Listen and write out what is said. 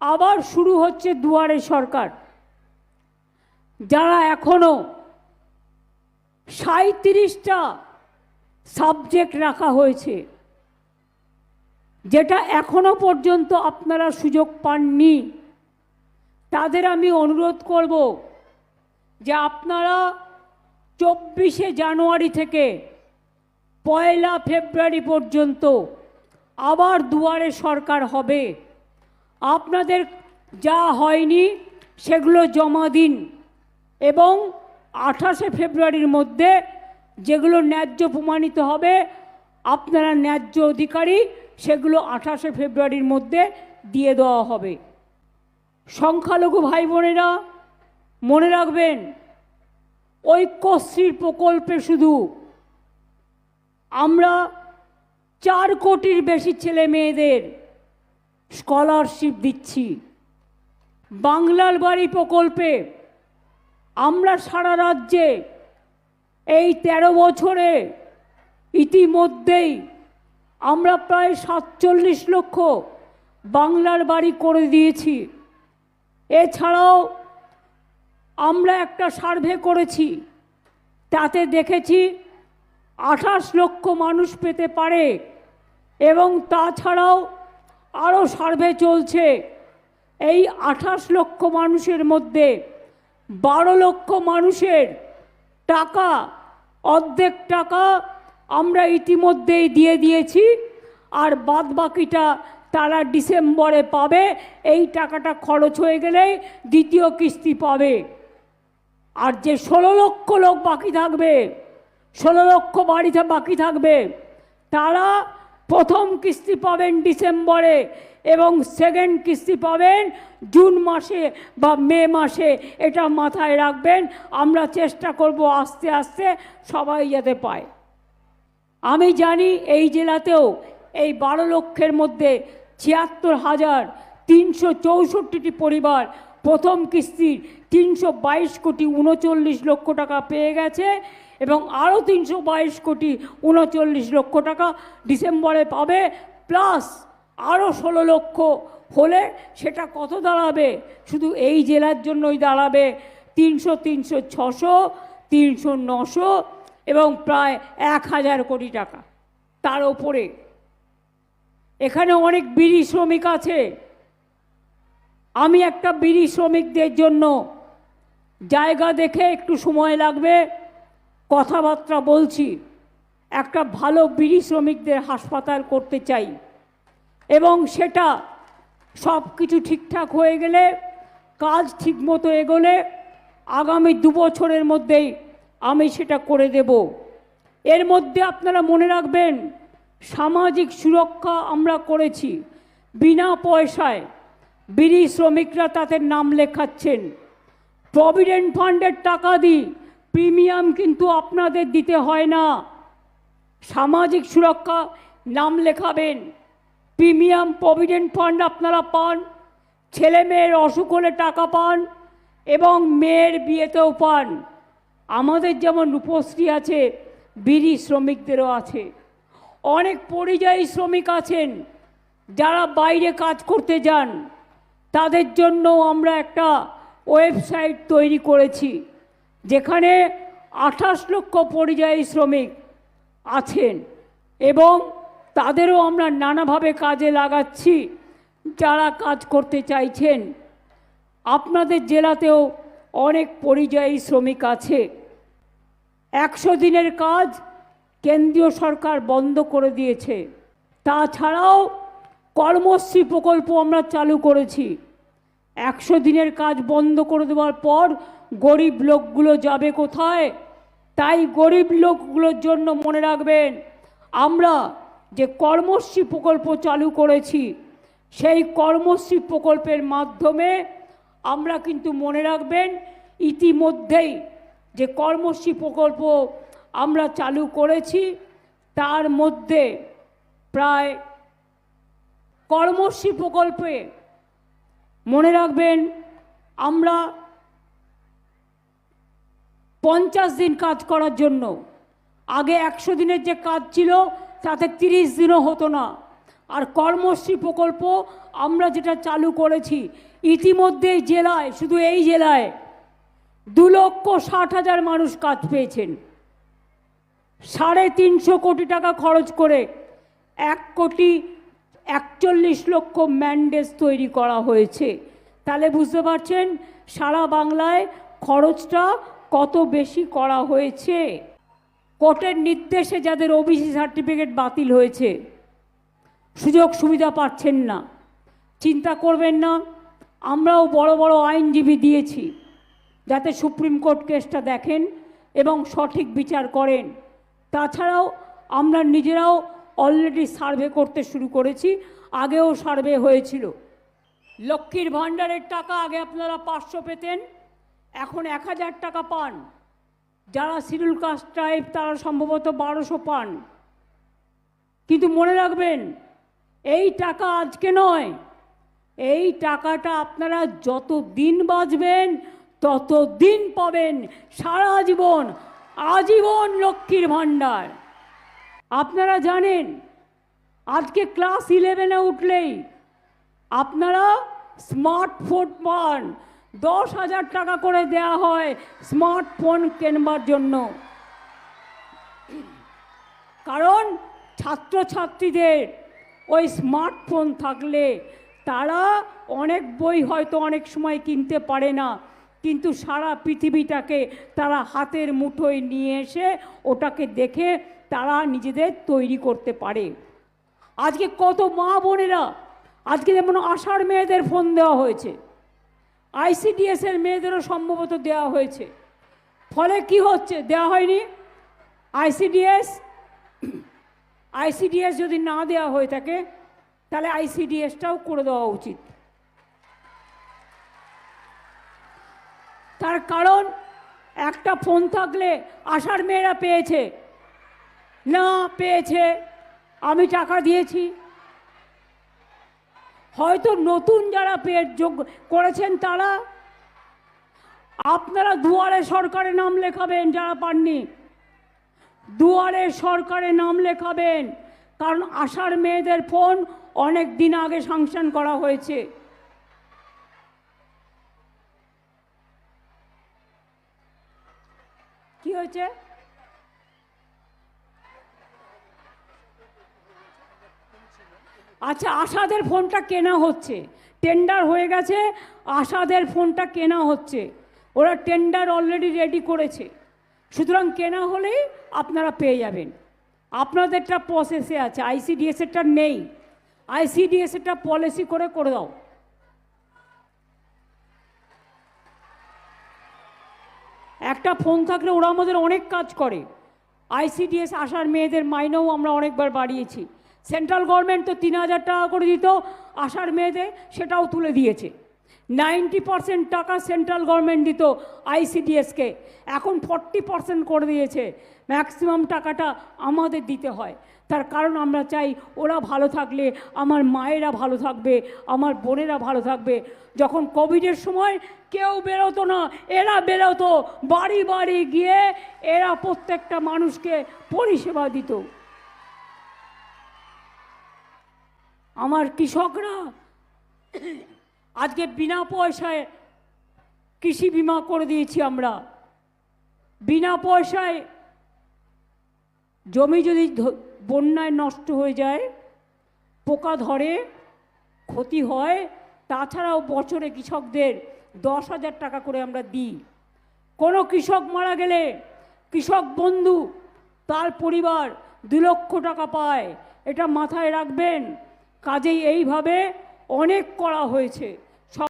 আবার শুরু হচ্ছে দুয়ারে সরকার। যারা এখনও সাঁত্রিশটা সাবজেক্ট রাখা হয়েছে, যেটা এখনও পর্যন্ত আপনারা সুযোগ পাননি, তাদের আমি অনুরোধ করব যে আপনারা চব্বিশে জানুয়ারি থেকে পয়লা ফেব্রুয়ারি পর্যন্ত আবার দুয়ারে সরকার হবে। আপনাদের যা হয়নি, সেগুলো জমা দিন। এবং আঠাশে ফেব্রুয়ারির মধ্যে যেগুলো ন্যায্য প্রমাণিত হবে, আপনারা ন্যায্য অধিকারী, সেগুলো আঠাশে ফেব্রুয়ারির মধ্যে দিয়ে দেওয়া হবে। সংখ্যালঘু ভাই বোনেরা মনে রাখবেন, ঐক্যশ্রীর প্রকল্পে শুধু আমরা চার কোটির বেশি ছেলে মেয়েদের স্কলারশিপ দিচ্ছি। বাংলার বাড়ি প্রকল্পে আমরা সারা রাজ্যে এই তেরো বছরে ইতিমধ্যেই আমরা প্রায় সাতচল্লিশ লক্ষ বাংলার বাড়ি করে দিয়েছি। এছাড়াও আমরা একটা সার্ভে করেছি, তাতে দেখেছি আঠাশ লক্ষ মানুষ পেতে পারে এবং তাছাড়াও আরও সার্ভে চলছে। এই আঠাশ লক্ষ মানুষের মধ্যে বারো লক্ষ মানুষের টাকা, অর্ধেক টাকা আমরা ইতিমধ্যেই দিয়ে দিয়েছি আর বাদ বাকিটা তারা ডিসেম্বরে পাবে। এই টাকাটা খরচ হয়ে গেলেই দ্বিতীয় কিস্তি পাবে। আর যে ষোলো লক্ষ লোক বাকি থাকবে, ষোলো লক্ষ বাড়িতে বাকি থাকবে, তারা প্রথম কিস্তি পাবেন ডিসেম্বরে এবং সেকেন্ড কিস্তি পাবেন জুন মাসে বা মে মাসে। এটা মাথায় রাখবেন। আমরা চেষ্টা করব আস্তে আস্তে সবাই যাতে পায়। আমি জানি এই জেলাতেও এই বারো লক্ষের মধ্যে ছিয়াত্তর হাজার তিনশো চৌষট্টিটি পরিবার প্রথম কিস্তির তিনশো বাইশ কোটি উনচল্লিশ লক্ষ টাকা পেয়ে গেছে। এবং আরও তিনশো বাইশ কোটি উনচল্লিশ লক্ষ টাকা ডিসেম্বরে পাবে, প্লাস আরও ষোলো লক্ষ হলে সেটা কত দাঁড়াবে? শুধু এই জেলার জন্যই দাঁড়াবে তিনশো তিনশো, ছশো, তিনশো, নশো এবং প্রায় এক হাজার কোটি টাকা। তার ওপরে এখানে অনেক বিড়ি শ্রমিক আছে। আমি একটা বিড়ি শ্রমিকদের জন্য জায়গা দেখে একটু সময় লাগবে। কথাবার্তা বলছি, একটা ভালো বিড়ি শ্রমিকদের হাসপাতাল করতে চাই। এবং সেটা সব কিছু ঠিকঠাক হয়ে গেলে, কাজ ঠিকমতো এগোলে, আগামী দু বছরের মধ্যেই আমি সেটা করে দেব। এর মধ্যে আপনারা মনে রাখবেন, সামাজিক সুরক্ষা আমরা করেছি। বিনা পয়সায় বিড়ি শ্রমিকরা তাদের নাম লেখাচ্ছেন। প্রভিডেন্ট ফান্ডের টাকা দিই। প্রিমিয়াম কিন্তু আপনাদের দিতে হয় না। সামাজিক সুরক্ষা নাম লেখাবেন। প্রিমিয়াম প্রভিডেন্ট ফান্ড আপনারা পান, ছেলে মেয়ের অসুখ হলে টাকা পান এবং মেয়ের বিয়েতেও পান। আমাদের যেমন রূপশ্রী আছে, বিড়ি শ্রমিকদেরও আছে। অনেক পরিযায়ী শ্রমিক আছেন, যারা বাইরে কাজ করতে যান। তাদের জন্য আমরা একটা ওয়েবসাইট তৈরি করেছি। যেখানে আঠাশ লক্ষ পরিযায়ী শ্রমিক আছেন এবং তাদেরও আমরা নানাভাবে কাজে লাগাচ্ছি, যারা কাজ করতে চাইছেন। আপনাদের জেলাতেও অনেক পরিযায়ী শ্রমিক আছে। একশো দিনের কাজ কেন্দ্রীয় সরকার বন্ধ করে দিয়েছে। তাছাড়াও কর্মশ্রী প্রকল্প আমরা চালু করেছি। একশো দিনের কাজ বন্ধ করে দেওয়ার পর গরিব লোকগুলো যাবে কোথায়? তাই গরিব লোকগুলোর জন্য মনে রাখবেন, আমরা যে কর্মশ্রী প্রকল্প চালু করেছি, সেই কর্মশ্রী প্রকল্পের মাধ্যমে আমরা কিন্তু মনে রাখবেন, ইতিমধ্যেই যে কর্মশ্রী প্রকল্প আমরা চালু করেছি, তার মধ্যে প্রায় কর্মশ্রী প্রকল্পে মনে রাখবেন, আমরা পঞ্চাশ দিন কাজ করার জন্য। আগে একশো দিনের যে কাজ ছিল, তাতে তিরিশ দিনও হতো না। আর কর্মশ্রী প্রকল্প আমরা যেটা চালু করেছি, ইতিমধ্যে জেলায়, শুধু এই জেলায়, দু লক্ষ ষাট হাজার মানুষ কাজ পেয়েছেন। সাড়ে তিনশো কোটি টাকা খরচ করে এক কোটি একচল্লিশ লক্ষ ম্যান্ডেজ তৈরি করা হয়েছে। তাহলে বুঝতে পারছেন, সারা বাংলায় খরচটা কত বেশি করা হয়েছে? কোর্টের নির্দেশে যাদের ওবিসি সার্টিফিকেট বাতিল হয়েছে, সুযোগ সুবিধা পাচ্ছেন না। চিন্তা করবেন না, আমরাও বড় বড় আইনজীবী দিয়েছি, যাতে সুপ্রিম কোর্ট কেসটা দেখেন এবং সঠিক বিচার করেন। তাছাড়াও আমরা নিজেরাও অলরেডি সার্ভে করতে শুরু করেছি, আগেও সার্ভে হয়েছিল। লক্ষ্মীর ভাণ্ডারের টাকা আগে আপনারা পাঁচশো পেতেন এখন এক হাজার টাকা পান। যারা শিডিউল কাস্ট ট্রাইব তারা সম্ভবত বারোশো পান। কিন্তু মনে রাখবেন, এই টাকা আজকে নয়। এই টাকাটা আপনারা যত দিন বাঁচবেন তত দিন পাবেন সারা জীবন, আজীবন লক্ষ্মীর ভাণ্ডার। আপনারা জানেন, আজকে ক্লাস ইলেভেনে উঠলেই আপনারা স্মার্টফোন পান। দশ হাজার টাকা করে দেয়া হয় স্মার্টফোন কেনবার জন্য। কারণ ছাত্রছাত্রীদের ওই স্মার্টফোন থাকলে তারা অনেক বই হয়তো অনেক সময় কিনতে পারে না, কিন্তু সারা পৃথিবীটাকে তারা হাতের মুঠোয় নিয়ে এসে ওটাকে দেখে তারা নিজেদের তৈরি করতে পারে। আজকে কত মা বোনেরা, আজকে যেমন আষাঢ় মেয়েদের ফোন দেওয়া হয়েছে। আইসিডিএস এর মেয়েদেরও সম্ভবত দেওয়া হয়েছে। ফলে কি হচ্ছে? দেওয়া হয়নি। আইসিডিএস আইসিডিএস যদি না দেওয়া হয়ে থাকে, তাহলে আইসিডিএসটাও করে দেওয়া উচিত। তার কারণ, একটা ফোন থাকলে আশার মেয়েরা পেয়েছে। না, পেয়েছে। আমি টাকা দিয়েছি। হয়তো নতুন যারা পেয়ে যোগ করেছেন তারা, আপনারা দুয়ারে সরকারে নাম লেখাবেন যারা পাননি। দুয়ারে সরকারে নাম লেখাবেন, কারণ আশার মেয়েদের ফোন অনেক দিন আগে সাংশন করা হয়েছে। কি হয়েছে? আচ্ছা আশাদের ফোনটা কেনা হচ্ছে। টেন্ডার হয়ে গেছে, আশাদের ফোনটা কেনা হচ্ছে। ওরা টেন্ডার অলরেডি রেডি করেছে। সুতরাং কেনা হলেই আপনারা পেয়ে যাবেন। আপনাদেরটা প্রসেসে আছে আইসিডিএসেরটা নেই। আইসিডিএসেরটা পলিসি করে করে দাও। একটা ফোন থাকলে ওরা আমাদের অনেক কাজ করে। আইসিডিএস আসার মেয়েদের মাইনেও আমরা অনেকবার বাড়িয়েছি। সেন্ট্রাল গভর্নমেন্ট তো তিন হাজার টাকা করে দিত আসার মেয়েদের সেটাও তুলে দিয়েছে। নাইনটি পার্সেন্ট টাকা সেন্ট্রাল গভর্নমেন্ট দিত আইসিডিএসকে এখন ফর্টি পার্সেন্ট করে দিয়েছে। ম্যাক্সিমাম টাকাটা আমাদের দিতে হয়। তার কারণ আমরা চাই ওরা ভালো থাকলে, আমার মায়েরা ভালো থাকবে, আমার বোনেরা ভালো থাকবে। যখন কোভিডের সময় কেউ বেরোতো না, এরা বেরোতো, বাড়ি বাড়ি গিয়ে এরা প্রত্যেকটা মানুষকে পরিষেবা দিত। আমার কৃষকরা আজকে বিনা পয়সায় কৃষি বিমা করে দিয়েছি আমরা। বিনা পয়সায় জমি যদি বন্যায় নষ্ট হয়ে যায়, পোকা ধরে, ক্ষতি হয়, তাছাড়াও বছরে কৃষকদের দশ হাজার টাকা করে আমরা দিই। কোনো কৃষক মারা গেলে কৃষক বন্ধু, তার পরিবার দু লক্ষ টাকা পায়। এটা মাথায় রাখবেন। কাজেই এইভাবে অনেক করা হয়েছে।